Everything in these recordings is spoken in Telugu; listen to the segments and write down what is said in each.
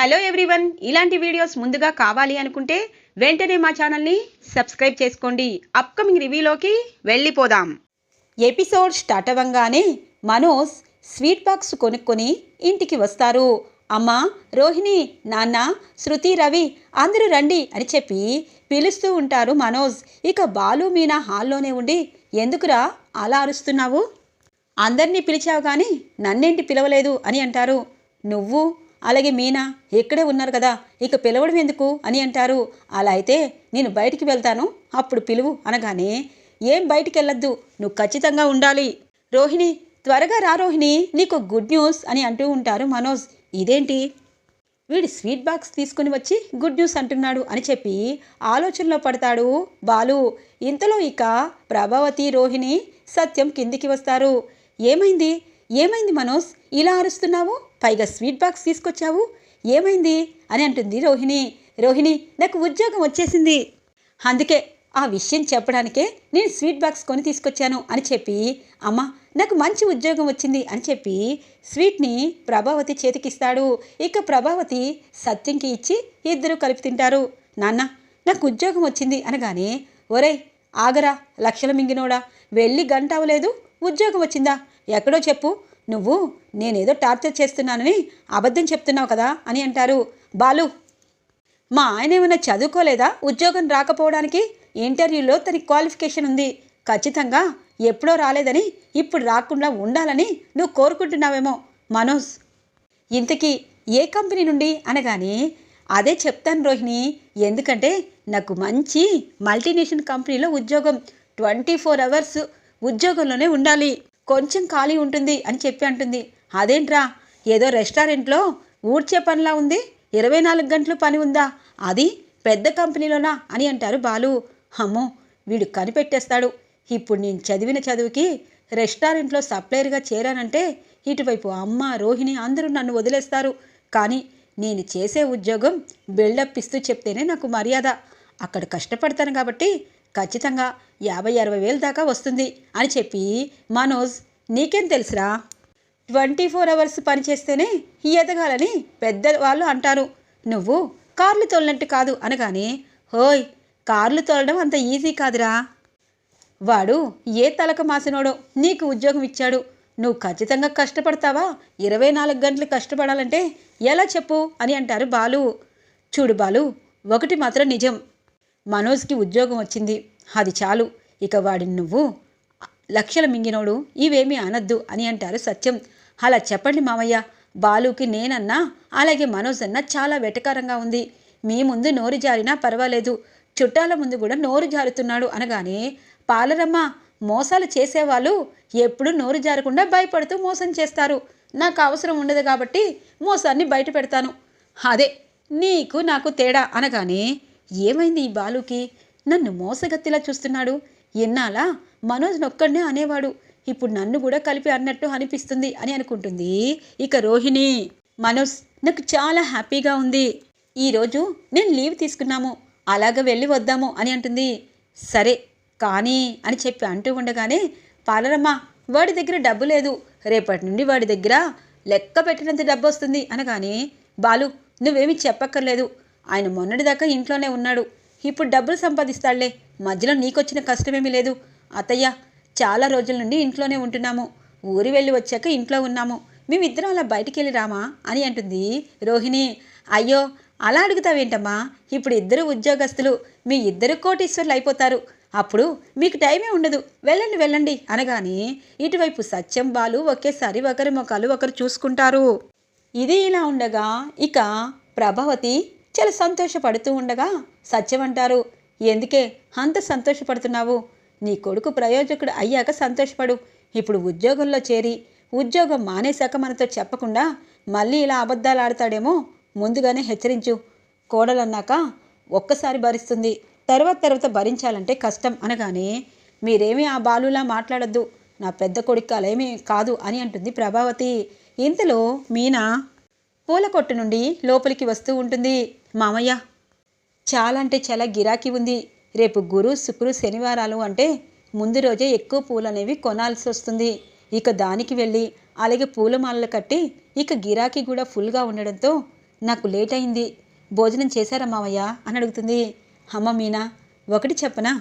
Hello everyone. ఇలాంటి వీడియోస్ ముందుగా కావాలి అనుకుంటే వెంటనే మా ఛానల్ని సబ్స్క్రైబ్ చేసుకోండి. అప్కమింగ్ రివ్యూలోకి వెళ్ళిపోదాం. ఎపిసోడ్ స్టార్ట్ అవ్వంగానే మనోజ్ స్వీట్ బాక్స్ కొనుక్కొని ఇంటికి వస్తారు. అమ్మ రోహిణి నాన్న శృతి రవి అందరూ రండి అని చెప్పి పిలుస్తూ ఉంటారు మనోజ్. ఇక బాలు మీనా హాల్లోనే ఉండి ఎందుకురా అలా అరుస్తున్నావు? అందరినీ పిలిచావు కానీ నన్నేంటి పిలవలేదు అని అంటారు. నువ్వు అలాగే మీనా ఇక్కడే ఉన్నారు కదా ఇక పిలవడం ఎందుకు అని అంటారు. అలా అయితే నేను బయటికి వెళ్తాను అప్పుడు పిలువు అనగానే ఏం బయటికి వెళ్ళొద్దు నువ్వు ఖచ్చితంగా ఉండాలి. రోహిణి త్వరగా రా రోహిణి నీకు గుడ్ న్యూస్ అని అంటూ ఉంటారు మనోజ్. ఇదేంటి? వీడు స్వీట్ బాక్స్ తీసుకుని వచ్చి గుడ్ న్యూస్ అంటున్నాడు అని చెప్పి ఆలోచనలో పడతాడు బాలు. ఇంతలో ఇక ప్రభావతి రోహిణి సత్యం కిందికి వస్తారు. ఏమైంది? ఏమైంది మనోజ్? ఇలా అరుస్తున్నావు? పైగా స్వీట్ బాక్స్ తీసుకొచ్చావు. ఏమైంది? అని అంటుంది రోహిణి. రోహిణి నాకు ఉద్యోగం వచ్చేసింది. అందుకే ఆ విషయం చెప్పడానికే నేను స్వీట్ బాక్స్ కొని తీసుకొచ్చాను అని చెప్పి అమ్మ నాకు మంచి ఉద్యోగం వచ్చింది అని చెప్పి స్వీట్ని ప్రభావతి చేతికిస్తాడు. ఇక ప్రభావతి సత్యంకి ఇచ్చి ఇద్దరు కలిపి తింటారు. నాన్న నాకు ఉద్యోగం వచ్చింది అనగానే ఒరేయ్ ఆగరా లక్షల మింగినోడా? వెళ్ళి గంట అవ్వలేదు ఉద్యోగం వచ్చిందా? ఎక్కడో చెప్పు. నువ్వు నేనేదో టార్చర్ చేస్తున్నానని అబద్ధం చెప్తున్నావు కదా అని అంటారు. బాలు మా ఆయన ఏమైనా చదువుకోలేదా? ఉద్యోగం రాకపోవడానికి ఇంటర్వ్యూలో తన క్వాలిఫికేషన్ ఉంది. ఖచ్చితంగా ఎప్పుడో రాలేదని ఇప్పుడు రాకుండా ఉండాలని నువ్వు కోరుకుంటున్నావేమో. మనోజ్ ఇంతకీ ఏ కంపెనీ నుండి? అనగానే అదే చెప్తాను రోహిణి. ఎందుకంటే నాకు మంచి మల్టీనేషనల్ కంపెనీలో ఉద్యోగం. ట్వంటీ ఫోర్ అవర్స్ ఉద్యోగంలోనే ఉండాలి. కొంచెం ఖాళీ ఉంటుంది అని చెప్పి అంటుంది. అదేంట్రా? ఏదో రెస్టారెంట్లో ఊడ్చే పనిలా ఉంది. ఇరవై నాలుగు గంటలు పని ఉందా? అది పెద్ద కంపెనీలోనా అని అంటారు బాలు. అమ్మో వీడు కనిపెట్టేస్తాడు. ఇప్పుడు నేను చదివిన చదువుకి రెస్టారెంట్లో సప్లయర్గా చేరానంటే ఇటువైపు అమ్మ రోహిణి అందరూ నన్ను వదిలేస్తారు. కానీ నేను చేసే ఉద్యోగం బిల్డప్ ఇస్తూ చెప్తేనే నాకు మర్యాద. అక్కడ కష్టపడతాను కాబట్టి ఖచ్చితంగా యాభై అరవై వేలు దాకా వస్తుంది అని చెప్పి మనోజ్ నీకేం తెలుసురా? ట్వంటీ ఫోర్ అవర్స్ పనిచేస్తేనే ఎదగాలని పెద్దవాళ్ళు అంటారు. నువ్వు కార్లు తోలినట్టు కాదు అనగానే హోయ్ కార్లు తోలడం అంత ఈజీ కాదురా. వాడు ఏ తలక మాసినోడో నీకు ఉద్యోగం ఇచ్చాడు. నువ్వు ఖచ్చితంగా కష్టపడతావా? ఇరవై నాలుగు గంటలు కష్టపడాలంటే ఎలా చెప్పు అని అంటారు బాలు. చూడు బాలు ఒకటి మాత్రం నిజం. మనోజ్కి ఉద్యోగం వచ్చింది. అది చాలు. ఇక వాడిని నువ్వు లక్షల మింగినోడు ఇవేమీ అనద్దు అని అంటారు సత్యం. అలా చెప్పండి మామయ్య. బాలుకి నేనన్నా అలాగే మనోజ్ అన్నా చాలా వెటకారంగా ఉంది. మీ ముందు నోరు జారినా పర్వాలేదు. చుట్టాల ముందు కూడా నోరు జారుతున్నాడు అనగానే పాలరమ్మ మోసాలు చేసేవాళ్ళు ఎప్పుడు నోరు జారకుండా భయపడుతూ మోసం చేస్తారు. నాకు అవసరం ఉండదు కాబట్టి మోసాన్ని బయట పెడతాను. అదే నీకు నాకు తేడా అనగానే ఏమైంది ఈ బాలుకి? నన్ను మోసగత్తిలా చూస్తున్నాడు. ఎన్నాలా? మనోజ్ నొక్కడినే అనేవాడు. ఇప్పుడు నన్ను కూడా కలిపి అన్నట్టు అనిపిస్తుంది అని అనుకుంటుంది ఇక రోహిణి. మనోజ్ నాకు చాలా హ్యాపీగా ఉంది. ఈరోజు నేను లీవ్ తీసుకున్నాము. అలాగ వెళ్ళి వద్దాము అని అంటుంది. సరే కానీ అని చెప్పి అంటూ ఉండగానే పాలరమ్మ వాడి దగ్గర డబ్బు లేదు. రేపటి నుండి వాడి దగ్గర లెక్క పెట్టినంత డబ్బు వస్తుంది. అనగానే బాలు నువ్వేమీ చెప్పక్కర్లేదు. ఆయన మొన్నటిదాకా ఇంట్లోనే ఉన్నాడు. ఇప్పుడు డబ్బులు సంపాదిస్తాడులే మధ్యలో నీకొచ్చిన కష్టమేమీ లేదు. అత్తయ్య చాలా రోజుల నుండి ఇంట్లోనే ఉంటున్నాము. ఊరి వెళ్ళి వచ్చాక ఇంట్లో ఉన్నాము. మేమిద్దరం అలా బయటికి వెళ్ళి రామా? అని అంటుంది రోహిణి. అయ్యో అలా అడుగుతావేంటమ్మా? ఇప్పుడు ఇద్దరు ఉద్యోగస్తులు మీ ఇద్దరు కోటీశ్వర్లు అయిపోతారు. అప్పుడు మీకు టైమే ఉండదు. వెళ్ళండి వెళ్ళండి అనగానే ఇటువైపు సత్యం బాలు ఒకేసారి ఒకరి ముఖాలు ఒకరు చూసుకుంటారు. ఇది ఇలా ఉండగా ఇక ప్రభావతి చాలా సంతోషపడుతూ ఉండగా సత్యం అంటారు ఎందుకే అంత సంతోషపడుతున్నావు? నీ కొడుకు ప్రయోజకుడు అయ్యాక సంతోషపడు. ఇప్పుడు ఉద్యోగంలో చేరి ఉద్యోగం మానేశాక మనతో చెప్పకుండా మళ్ళీ ఇలా అబద్ధాలు ఆడతాడేమో ముందుగానే హెచ్చరించు. కోడలన్నాక ఒక్కసారి భరిస్తుంది. తర్వాత తర్వాత భరించాలంటే కష్టం అనగానే మీరేమీ ఆ బాలులా మాట్లాడొద్దు. నా పెద్ద కొడుకు ఏమీ కాదు అని అంటుంది ప్రభావతి. ఇంతలో మీనా పూల కొట్టు నుండి లోపలికి వస్తూ ఉంటుంది. మామయ్య చాలా అంటే చాలా గిరాకీ ఉంది. రేపు గురు శుక్రు శనివారాలు అంటే ముందు రోజే ఎక్కువ పూలు అనేవి కొనాల్సి వస్తుంది. ఇక దానికి వెళ్ళి అలాగే పూలమాలలు కట్టి ఇక గిరాకీ కూడా ఫుల్గా ఉండడంతో నాకు లేట్ అయింది. భోజనం చేశారా మావయ్య అని అడుగుతుంది. అమ్మ మీనా ఒకటి చెప్పనా?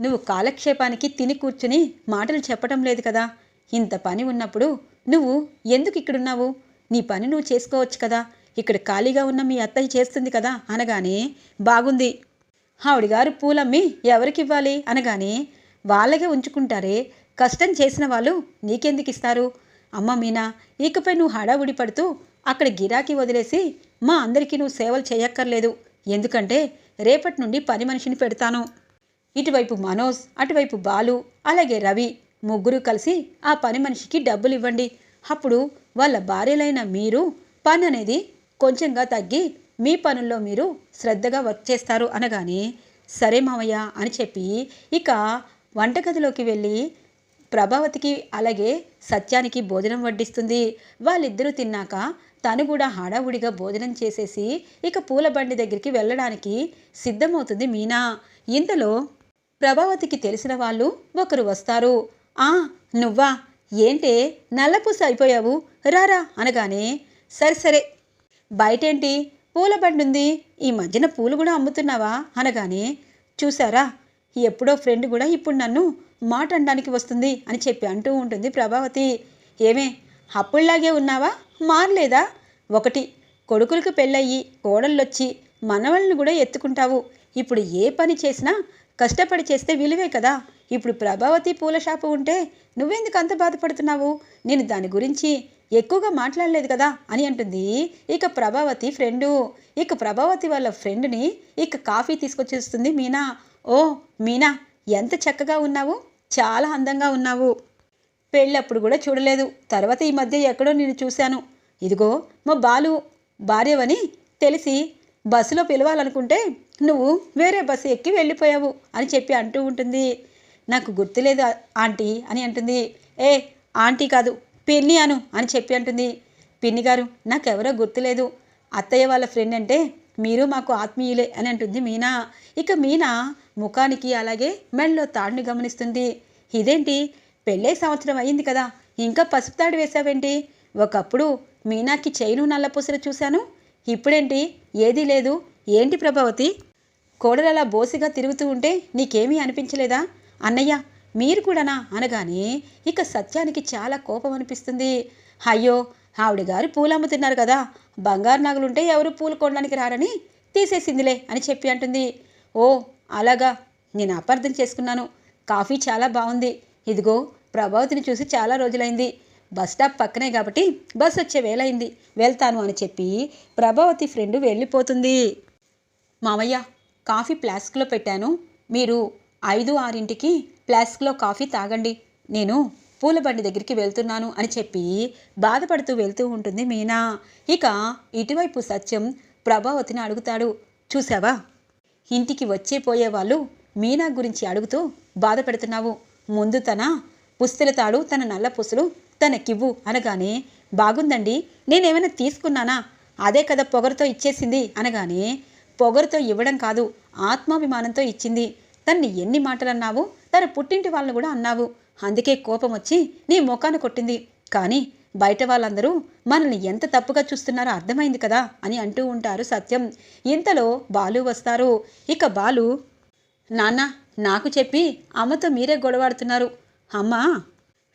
నువ్వు కాలక్షేపానికి తిని కూర్చుని మాటలు చెప్పటం లేదు కదా. ఇంత పని ఉన్నప్పుడు నువ్వు ఎందుకు ఇక్కడున్నావు? నీ పని నువ్వు చేసుకోవచ్చు కదా. ఇక్కడ ఖాళీగా ఉన్న మీ అత్తయ్య చేస్తుంది కదా అనగానే బాగుంది. ఆవిడగారు పూలమ్మి ఎవరికివ్వాలి అనగానే వాళ్ళకే ఉంచుకుంటారే. కష్టం చేసిన వాళ్ళు నీకెందుకు ఇస్తారు? అమ్మ మీనా ఇకపై నువ్వు హడావుడి పడుతూ అక్కడ గిరాకీ వదిలేసి మా అందరికీ నువ్వు సేవలు చేయక్కర్లేదు. ఎందుకంటే రేపటి నుండి పని మనిషిని పెడతాను. ఇటువైపు మనోజ్ అటువైపు బాలు అలాగే రవి ముగ్గురు కలిసి ఆ పని మనిషికి డబ్బులు ఇవ్వండి అప్పుడు వాళ్ళ భార్యలైన మీరు పని అనేది కొంచెంగా తగ్గి మీ పనుల్లో మీరు శ్రద్ధగా వర్క్ చేస్తారు అనగానే సరే మావయ్య అని చెప్పి ఇక వంటగదిలోకి వెళ్ళి ప్రభావతికి అలాగే సత్యానికి భోజనం వడ్డిస్తుంది. వాళ్ళిద్దరూ తిన్నాక తను కూడా హడావుడిగా భోజనం చేసేసి ఇక పూల బండి దగ్గరికి వెళ్ళడానికి సిద్ధమవుతుంది మీనా. ఇంతలో ప్రభావతికి తెలిసిన వాళ్ళు ఒకరు వస్తారు. ఆ నువ్వా? ఏంటే నల్లపూస అయిపోయావు? రారా అనగానే సరే సరే. బయటేంటి? పూల బండుంది. ఉంది ఈ మధ్యన పూలు కూడా అమ్ముతున్నావా? అనగానే చూసారా ఎప్పుడో ఫ్రెండ్ కూడా ఇప్పుడు నన్ను మాట అనడానికి వస్తుంది అని చెప్పి అంటూ ఉంటుంది ప్రభావతి. ఏమే అప్పుడులాగే ఉన్నావా? మారలేదా? ఒకటి కొడుకులకు పెళ్ళయ్యి కోడళ్ళొచ్చి మనవళ్ళను కూడా ఎత్తుకుంటావు. ఇప్పుడు ఏ పని చేసినా కష్టపడి చేస్తే విలువే కదా. ఇప్పుడు ప్రభావతి పూల షాపు ఉంటే నువ్వెందుకు అంత బాధపడుతున్నావు? నేను దాని గురించి ఎక్కువగా మాట్లాడలేదు కదా అని అంటుంది. ఇక ప్రభావతి ఫ్రెండు. ఇక ప్రభావతి వాళ్ళ ఫ్రెండ్ని ఇక కాఫీ తీసుకొచ్చేస్తుంది మీనా. ఓ మీనా ఎంత చక్కగా ఉన్నావు. చాలా అందంగా ఉన్నావు. పెళ్ళప్పుడు కూడా చూడలేదు. తర్వాత ఈ మధ్య ఎక్కడో నేను చూశాను. ఇదిగో మా బాలు భార్యవని తెలిసి బస్సులో పిలవాలనుకుంటే నువ్వు వేరే బస్సు ఎక్కి వెళ్ళిపోయావు అని చెప్పి అంటూ ఉంటుంది. నాకు గుర్తులేదు ఆంటీ అని అంటుంది. ఏ ఆంటీ కాదు పిన్ని అను అని చెప్పి అంటుంది. పిన్ని గారు నాకెవరో గుర్తులేదు. అత్తయ్య వాళ్ళ ఫ్రెండ్ అంటే మీరు మాకు ఆత్మీయులే అని అంటుంది మీనా. ఇక మీనా ముఖానికి అలాగే మెడలో తాడుని గమనిస్తుంది. ఇదేంటి? పెళ్ళే సంవత్సరం అయింది కదా ఇంకా పసుపు తాడు వేసావేంటి ఒకప్పుడు మీనాకి చైను నల్లపూసలు చూశాను. ఇప్పుడేంటి? ఏదీ లేదు. ఏంటి ప్రభావతి? కోడలలా బోసిగా తిరుగుతూ ఉంటే నీకేమీ అనిపించలేదా? అన్నయ్య మీరు కూడానా? అనగానే ఇక సత్యానికి చాలా కోపం అనిపిస్తుంది. అయ్యో ఆవిడ గారు పూలు అమ్ముతున్నారు కదా. బంగారు నగలుంటే ఎవరు పూలు కొనడానికి రారని తీసేసిందిలే అని చెప్పి అంటుంది. ఓ అలాగా. నేను అపార్థం చేసుకున్నాను. కాఫీ చాలా బాగుంది. ఇదిగో ప్రభావతిని చూసి చాలా రోజులైంది. బస్ స్టాప్ పక్కనే కాబట్టి బస్ వచ్చే వేలైంది వెళ్తాను అని చెప్పి ప్రభావతి ఫ్రెండ్ వెళ్ళిపోతుంది. మామయ్య కాఫీ ప్లాస్క్లో పెట్టాను. మీరు ఐదు ఆరింటికి ఫ్లాస్క్లో కాఫీ తాగండి. నేను పూల బండి దగ్గరికి వెళ్తున్నాను అని చెప్పి బాధపడుతూ వెళ్తూ ఉంటుంది మీనా. ఇక ఇటువైపు సత్యం ప్రభావతిని అడుగుతాడు చూసావా ఇంటికి వచ్చే పోయే వాళ్ళు మీనా గురించి అడుగుతూ బాధ పెడుతున్నావు ముందు తన పుస్తల తాడు తన నల్ల పుసులు తనకివ్వు అనగానే బాగుందండి నేనేమైనా తీసుకున్నానా? అదే కదా పొగరుతో ఇచ్చేసింది అనగానే పొగరుతో ఇవ్వడం కాదు ఆత్మాభిమానంతో ఇచ్చింది. తన్ని ఎన్ని మాటలు అన్నావు తన పుట్టింటి వాళ్ళని కూడా అన్నావు. అందుకే కోపం వచ్చి నీ ముఖాన కొట్టింది. కానీ బయట వాళ్ళందరూ మనల్ని ఎంత తప్పుగా చూస్తున్నారో అర్థమైంది కదా అని అంటూ ఉంటారు సత్యం. ఇంతలో బాలు వస్తారు. ఇక బాలు నాన్న నాకు చెప్పి అమ్మతో మీరే గొడవాడుతున్నారు. అమ్మా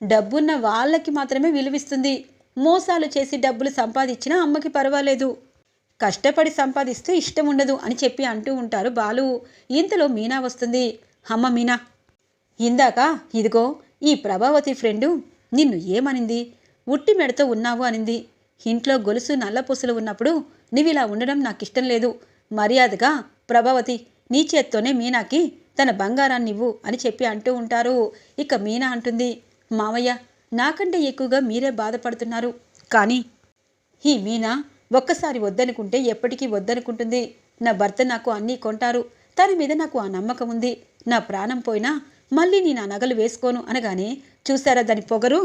డబ్బున్న వాళ్ళకి మాత్రమే విలువిస్తుంది. మోసాలు చేసి డబ్బులు సంపాదించినా అమ్మకి పర్వాలేదు. కష్టపడి సంపాదిస్తే ఇష్టం ఉండదు అని చెప్పి అంటూ ఉంటారు బాలు. ఇంతలో మీనా వస్తుంది. అమ్మ మీనా ఇందాక ఇదిగో ఈ ప్రభావతి ఫ్రెండు నిన్ను ఏమనింది? ఉట్టి మెడతో ఉన్నావు అనింది. ఇంట్లో గొలుసు నల్లపూసలు ఉన్నప్పుడు నీవిలా ఉండడం నాకు ఇష్టం లేదు. మర్యాదగా ప్రభావతి నీ చేత్తోనే మీనాకి తన బంగారాన్ని ఇవ్వు అని చెప్పి అంటూ ఉంటారు. ఇక మీనా అంటుంది మామయ్య నాకంటే ఎక్కువగా మీరే బాధపడుతున్నారు. కానీ ఈ మీనా ఒక్కసారి వద్దనుకుంటే ఎప్పటికీ వద్దనుకుంటుంది. నా భర్త నాకు అన్నీ కొంటారు. తన మీద నాకు ఆ నమ్మకం ఉంది. నా ప్రాణం పోయినా మళ్ళీ నేను ఆ నగలు వేసుకోను అనగానే చూసారా దాని పొగరు?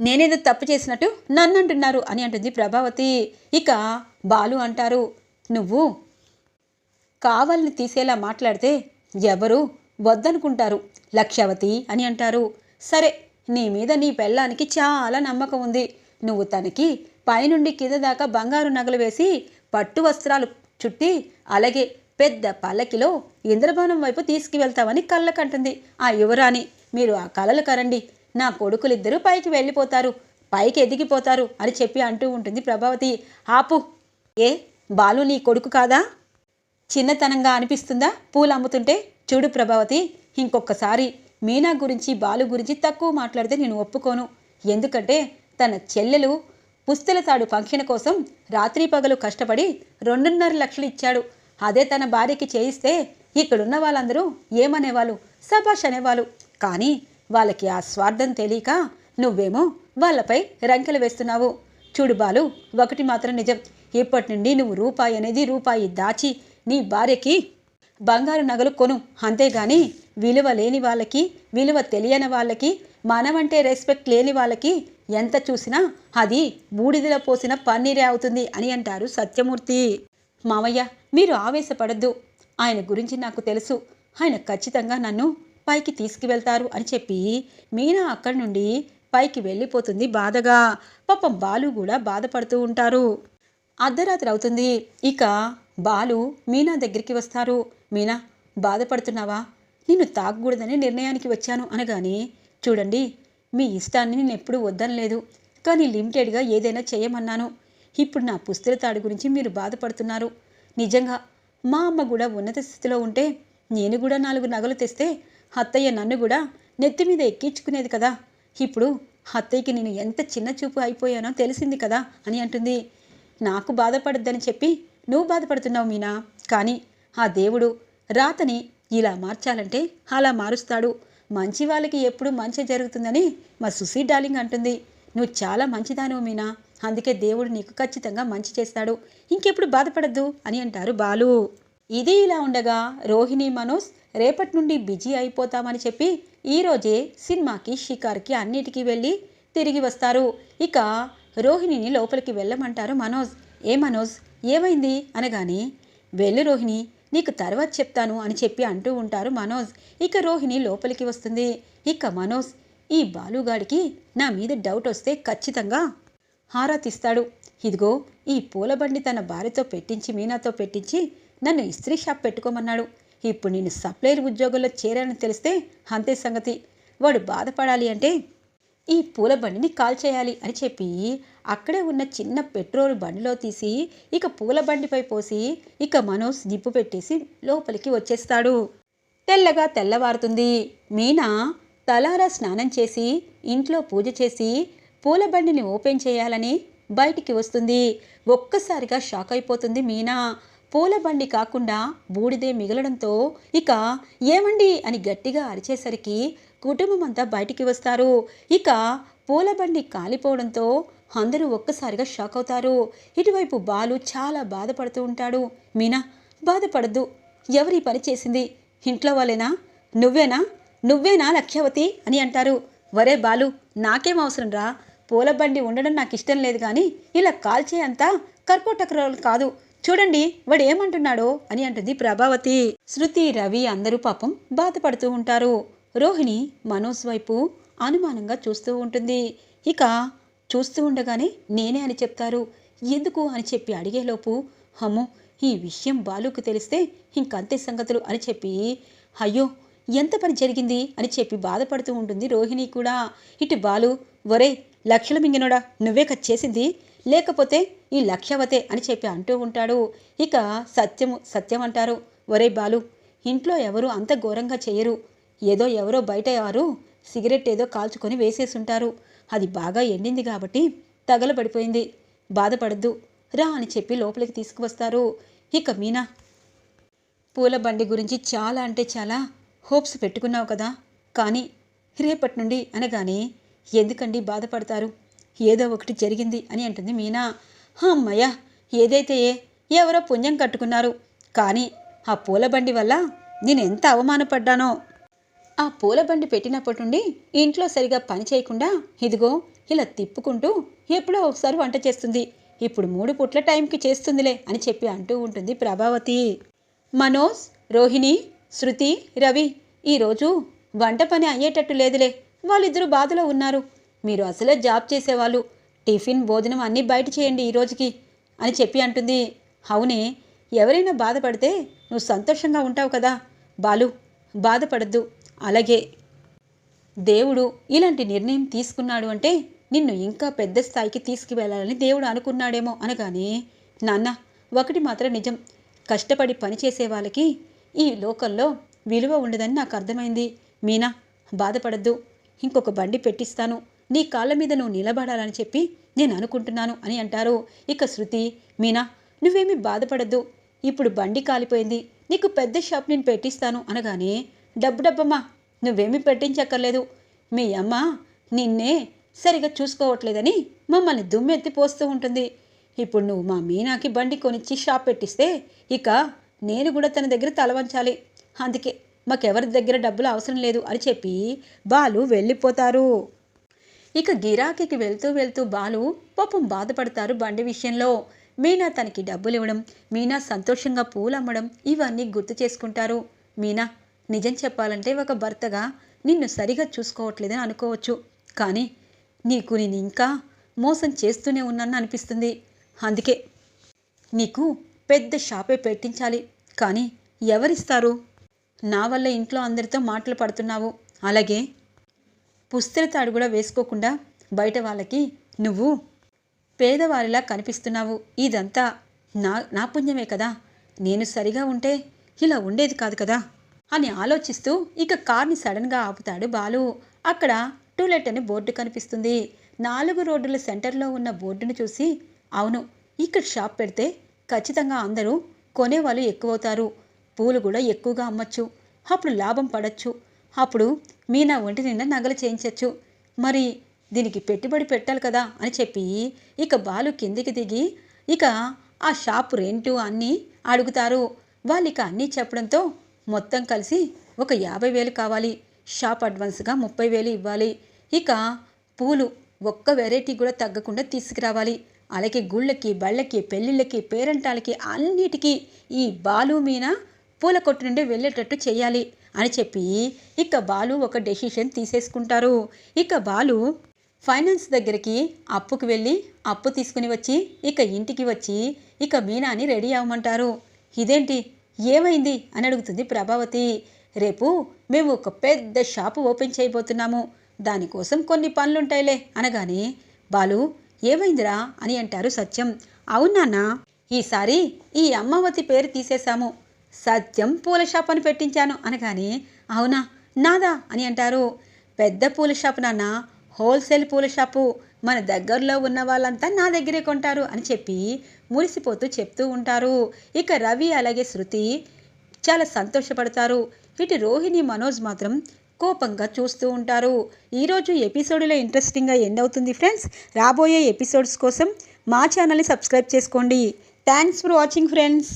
నేనేదో తప్పు చేసినట్టు నన్ను అంటున్నారు అని అంటుంది ప్రభావతి. ఇక బాలు అంటారు నువ్వు కావాలని తీసేలా మాట్లాడితే ఎవరు వద్దనుకుంటారు? లక్ష్యవతి అని అంటారు. సరే నీ మీద నీ పెళ్ళానికి చాలా నమ్మకం ఉంది. నువ్వు తనకి పైనుండి కింద దాకా బంగారు నగలు వేసి పట్టు వస్త్రాలు చుట్టి అలాగే పెద్ద పల్లకిలో ఇంద్రభవనం వైపు తీసుకువెళ్తామని కళ్ళకంటుంది ఆ యువరాణి. మీరు ఆ కలలు కరండి. నా కొడుకులిద్దరూ పైకి వెళ్ళిపోతారు. పైకి ఎదిగిపోతారు అని చెప్పి అంటూ ఉంటుంది ప్రభావతి. ఆపు. ఏ? బాలు నీ కొడుకు కాదా? చిన్నతనంగా అనిపిస్తుందా? పూలు అమ్ముతుంటే? చూడు ప్రభావతి ఇంకొకసారి మీనా గురించి బాలు గురించి తక్కువ మాట్లాడితే నేను ఒప్పుకోను. ఎందుకంటే తన చెల్లెలు పుస్తల తాడు ఫంక్షన్ కోసం రాత్రి పగలు కష్టపడి రెండున్నర లక్షలు ఇచ్చాడు. అదే తన భార్యకి చేయిస్తే ఇక్కడున్న వాళ్ళందరూ ఏమనేవాళ్ళు? సభాష్ అనేవాళ్ళు. కానీ వాళ్ళకి ఆ స్వార్థం తెలియక నువ్వేమో వాళ్ళపై రంకెలు వేస్తున్నావు. చూడు బాలు ఒకటి మాత్రం నిజం. ఇప్పటి నుండి నువ్వు రూపాయి అనేది రూపాయి దాచి నీ భార్యకి బంగారు నగలు కొను. అంతేగాని విలువ లేని వాళ్ళకి విలువ తెలియని వాళ్ళకి మనమంటే రెస్పెక్ట్ లేని వాళ్ళకి ఎంత చూసినా అది బూడిదలో పోసిన పన్నీరే అవుతుంది అని అంటారు సత్యమూర్తి. మావయ్య మీరు ఆవేశపడద్దు. ఆయన గురించి నాకు తెలుసు. ఆయన ఖచ్చితంగా నన్ను పైకి తీసుకువెళ్తారు అని చెప్పి మీనా అక్కడి నుండి పైకి వెళ్ళిపోతుంది బాధగా. పాపం బాలు కూడా బాధపడుతూ ఉంటారు. అర్ధరాత్రి అవుతుంది. ఇక బాలు మీనా దగ్గరికి వస్తారు. మీనా బాధపడుతున్నావా? నిన్ను తాగకూడదని నిర్ణయానికి వచ్చాను అనగానే చూడండి మీ ఇష్టాన్ని నేను ఎప్పుడూ వద్దనలేదు. కానీ లిమిటెడ్గా ఏదైనా చేయమన్నాను. ఇప్పుడు నా పుస్తల తాడు గురించి మీరు బాధపడుతున్నారు. నిజంగా మా అమ్మ కూడా ఉన్నత స్థితిలో ఉంటే నేను కూడా నాలుగు నగలు తెస్తే అత్తయ్య నన్ను కూడా నెత్తి మీద ఎక్కించుకునేది కదా. ఇప్పుడు అత్తయ్యకి నేను ఎంత చిన్న చూపు అయిపోయానో తెలిసింది కదా అని అంటుంది. నాకు బాధపడద్దని చెప్పి నువ్వు బాధపడుతున్నావు మీనా? కానీ ఆ దేవుడు రాతని ఇలా మార్చాలంటే అలా మారుస్తాడు. మంచి వాళ్ళకి ఎప్పుడు మంచి జరుగుతుందని మా సుసీ డార్లింగ్ అంటుంది. నువ్వు చాలా మంచిదాను మీనా. అందుకే దేవుడు నీకు ఖచ్చితంగా మంచి చేస్తాడు. ఇంకెప్పుడు బాధపడద్దు అని అంటారు బాలు. ఇది ఇలా ఉండగా రోహిణి మనోజ్ రేపటి నుండి బిజీ అయిపోతామని చెప్పి ఈరోజే సినిమాకి షికార్కి అన్నిటికీ వెళ్ళి తిరిగి వస్తారు. ఇక రోహిణిని లోపలికి వెళ్ళమంటారు మనోజ్. ఏ మనోజ్? ఏమైంది? అనగానే వెళ్ళు రోహిణి నీకు తర్వాత చెప్తాను అని చెప్పి అంటూ ఉంటారు మనోజ్. ఇక రోహిణి లోపలికి వస్తుంది. ఇక మనోజ్ ఈ బాలుగాడికి నా మీద డౌట్ వస్తే ఖచ్చితంగా హారా తీస్తాడు ఇదిగో ఈ పూలబండి తన భార్యతో పెట్టించి మీనాతో పెట్టించి నన్ను ఇస్త్రీ షాప్ పెట్టుకోమన్నాడు. ఇప్పుడు నేను సప్లైర్ ఉద్యోగంలో చేరానని తెలిస్తే అంతే సంగతి. వాడు బాధపడాలి అంటే ఈ పూల బండిని కాల్ చేయాలి అని చెప్పి అక్కడే ఉన్న చిన్న పెట్రోల్ బండిలో తీసి ఇక పూల బండిపై పోసి ఇక మనోజ్ నిప్పు పెట్టేసి లోపలికి వచ్చేస్తాడు. తెల్లగా తెల్లవారుతుంది. మీనా తలారా స్నానం చేసి ఇంట్లో పూజ చేసి పూల బండిని ఓపెన్ చేయాలని బయటికి వస్తుంది. ఒక్కసారిగా షాక్ అయిపోతుంది మీనా. పూల బండి కాకుండా బూడిదే మిగలడంతో ఇక ఏమండి అని గట్టిగా అరిచేసరికి కుటుంబం అంతా బయటికి వస్తారు. ఇక పూల బండి కాలిపోవడంతో అందరూ ఒక్కసారిగా షాక్ అవుతారు. ఇటువైపు బాలు చాలా బాధపడుతూ ఉంటాడు. మీనా బాధపడద్దు. ఎవరి పని చేసింది? ఇంట్లో వాళ్ళేనా? నువ్వేనా? నువ్వేనా లక్ష్యవతి? అని అంటారు. వరే బాలు నాకేం అవసరం రా పూల బండి ఉండడం నాకు ఇష్టం లేదు కానీ ఇలా కాల్చే అంతా కర్కోటకరాలు కాదు. చూడండి వాడు ఏమంటున్నాడో అని అంటుంది ప్రభావతి. శృతి రవి అందరూ పాపం బాధపడుతూ ఉంటారు. రోహిణి మనోజ్ వైపు అనుమానంగా చూస్తూ ఉంటుంది. ఇక చూస్తూ ఉండగానే నేనే అని చెప్తారు. ఎందుకు అని చెప్పి అడిగేలోపు అమ్మో ఈ విషయం బాలుకు తెలిస్తే ఇంకంతే సంగతులు అని చెప్పి అయ్యో ఎంత పని జరిగింది అని చెప్పి బాధపడుతూ ఉంటుంది రోహిణి కూడా. ఇటు బాలు ఒరే లక్షల మింగినోడా నువ్వే కట్ చేసింది? లేకపోతే ఈ లక్ష్యవతే అని చెప్పి అంటూ ఉంటాడు. ఇక సత్యము సత్యం అంటారు ఒరే బాలు ఇంట్లో ఎవరు అంత ఘోరంగా చేయరు. ఏదో ఎవరో బయట వారు సిగరెట్ ఏదో కాల్చుకొని వేసేసుంటారు. అది బాగా ఎండింది కాబట్టి తగలబడిపోయింది. బాధపడద్దు. రా అని చెప్పి లోపలికి తీసుకువస్తారు. ఇక మీనా పూల బండి గురించి చాలా అంటే చాలా హోప్స్ పెట్టుకున్నావు కదా? కానీ రేపటి నుండి అనగానే ఎందుకండి బాధపడతారు? ఏదో ఒకటి జరిగింది అని అంటుంది మీనా. అమ్మయ్య ఏదైతే ఏ ఎవరో పుణ్యం కట్టుకున్నారు. కానీ ఆ పూల బండి వల్ల నేను ఎంత అవమానపడ్డానో. ఆ పూల బండి పెట్టినప్పటి నుండి ఇంట్లో సరిగా పని చేయకుండా ఇదిగో ఇలా తిప్పుకుంటూ ఎప్పుడో ఒకసారి వంట చేస్తుంది. ఇప్పుడు మూడు పుట్ల టైంకి చేస్తుందిలే అని చెప్పి అంటూ ఉంటుంది ప్రభావతి. మనోజ్ రోహిణి శృతి రవి ఈరోజు వంట పని అయ్యేటట్టు లేదులే. వాళ్ళిద్దరూ బాధలో ఉన్నారు. మీరు అసలే జాబ్ చేసేవాళ్ళు. టిఫిన్ భోజనం అన్నీ బయట చేయండి ఈ రోజుకి అని చెప్పి అంటుంది. అవునే ఎవరైనా బాధపడితే నువ్వు సంతోషంగా ఉంటావు కదా. బాలు బాధపడద్దు. అలాగే. దేవుడు ఇలాంటి నిర్ణయం తీసుకున్నాడు అంటే నిన్ను ఇంకా పెద్ద స్థాయికి తీసుకువెళ్ళాలని దేవుడు అనుకున్నాడేమో అనగానే నాన్న ఒకటి మాత్రం నిజం. కష్టపడి పనిచేసే వాళ్ళకి ఈ లోకల్లో విలువ ఉండదని నాకు అర్థమైంది. మీనా బాధపడద్దు. ఇంకొక బండి పెట్టిస్తాను. నీ కాళ్ళ మీద నువ్వు నిలబడాలని చెప్పి నేను అనుకుంటున్నాను అని అంటారు. ఇక శృతి మీనా నువ్వేమీ బాధపడద్దు. ఇప్పుడు బండి కాలిపోయింది. నీకు పెద్ద షాప్ నేను పెట్టిస్తాను అనగానే డబ్బు డబ్బమ్మా నువ్వేమీ పెట్టించక్కర్లేదు. మీ అమ్మ నిన్నే సరిగా చూసుకోవట్లేదని మమ్మల్ని దుమ్మెత్తి పోస్తూ ఉంటుంది. ఇప్పుడు నువ్వు మా మీనాకి బండి కొనిచ్చి షాప్ పెట్టిస్తే ఇక నేను కూడా తన దగ్గర తలవంచాలి అందుకే మాకెవరి దగ్గర డబ్బులు అవసరం లేదు అని చెప్పి బాలు వెళ్ళిపోతారు. ఇక గిరాకీకి వెళ్తూ వెళ్తూ బాలు పాపం బాధపడతారు బండి విషయంలో. మీనా తనకి డబ్బులు ఇవ్వడం మీనా సంతోషంగా పూలు అమ్మడం ఇవన్నీ గుర్తు చేసుకుంటారు. మీనా నిజం చెప్పాలంటే ఒక భర్తగా నిన్ను సరిగా చూసుకోవట్లేదని అనుకోవచ్చు. కానీ నీకు నేను ఇంకా మోసం చేస్తూనే ఉన్నాను అనిపిస్తుంది. అందుకే నీకు పెద్ద షాపే పెట్టించాలి. కానీ ఎవరిస్తారు? నా వల్ల ఇంట్లో అందరితో మాటలు పడుతున్నావు. అలాగే పుస్తల తాడు కూడా వేసుకోకుండా బయట వాళ్ళకి నువ్వు పేదవారిలా కనిపిస్తున్నావు. ఇదంతా నా నా పుణ్యమే కదా. నేను సరిగా ఉంటే ఇలా ఉండేది కాదు కదా. అని ఆలోచిస్తూ ఇక కార్ని సడన్గా ఆపుతాడు బాలు. అక్కడ టూలెట్ అని బోర్డు కనిపిస్తుంది. నాలుగు రోడ్డుల సెంటర్లో ఉన్న బోర్డును చూసి అవును ఇక్కడ షాప్ పెడితే ఖచ్చితంగా అందరూ కొనేవాళ్ళు ఎక్కువవుతారు. పూలు కూడా ఎక్కువగా అమ్మచ్చు. అప్పుడు లాభం పడచ్చు. అప్పుడు మీనా ఒంటి నిండా నగలు చేయించచ్చు. మరి దీనికి పెట్టుబడి పెట్టాలి కదా అని చెప్పి ఇక బాలు కిందికి దిగి ఇక ఆ షాప్ రెంటు అన్నీ అడుగుతారు. వాళ్ళు ఇక అన్నీ చెప్పడంతో మొత్తం కలిసి ఒక యాభై వేలు కావాలి. షాప్ అడ్వాన్స్గా ముప్పై వేలు ఇవ్వాలి. ఇక పూలు ఒక్క వెరైటీ కూడా తగ్గకుండా తీసుకురావాలి. అలాగే గుళ్ళకి బళ్ళకి పెళ్ళిళ్ళకి పేరంటాలకి అన్నిటికీ ఈ బాలు మీన పూల కొట్టు నుండి వెళ్ళేటట్టు చేయాలి అని చెప్పి ఇక బాలు ఒక డెసిషన్ తీసేసుకుంటారు. ఇక బాలు ఫైనాన్స్ దగ్గరికి అప్పుకు వెళ్ళి అప్పు తీసుకుని వచ్చి ఇక ఇంటికి వచ్చి ఇక మీనాని రెడీ అవ్వమంటారు. ఇదేంటి? ఏమైంది? అని అడుగుతుంది ప్రభావతి. రేపు మేము ఒక పెద్ద షాపు ఓపెన్ చేయబోతున్నాము. దానికోసం కొన్ని పనులుంటాయిలే అనగానే బాలు ఏమైందిరా అని అంటారు సత్యం. అవునాన్నా ఈసారి ఈ అమ్మవతి పేరు తీసేశాము. సత్యం పూల షాప్ అని పెట్టించాను అనగానే అవునా నాదా అని అంటారు. పెద్ద పూల షాప్ నాన్న హోల్సేల్ పూల షాపు మన దగ్గరలో ఉన్న వాళ్ళంతా నా దగ్గరే కొంటారు అని చెప్పి మురిసిపోతూ చెప్తూ ఉంటారు. ఇక రవి అలాగే శృతి చాలా సంతోషపడతారు. ఇటు రోహిణి మనోజ్ మాత్రం కోపంగా చూస్తూ ఉంటారు. ఈరోజు ఎపిసోడ్లో ఇంట్రెస్టింగ్గా ఎండ్ అవుతుంది ఫ్రెండ్స్. రాబోయే ఎపిసోడ్స్ కోసం మా ఛానల్ని సబ్స్క్రైబ్ చేసుకోండి. Thanks for watching friends.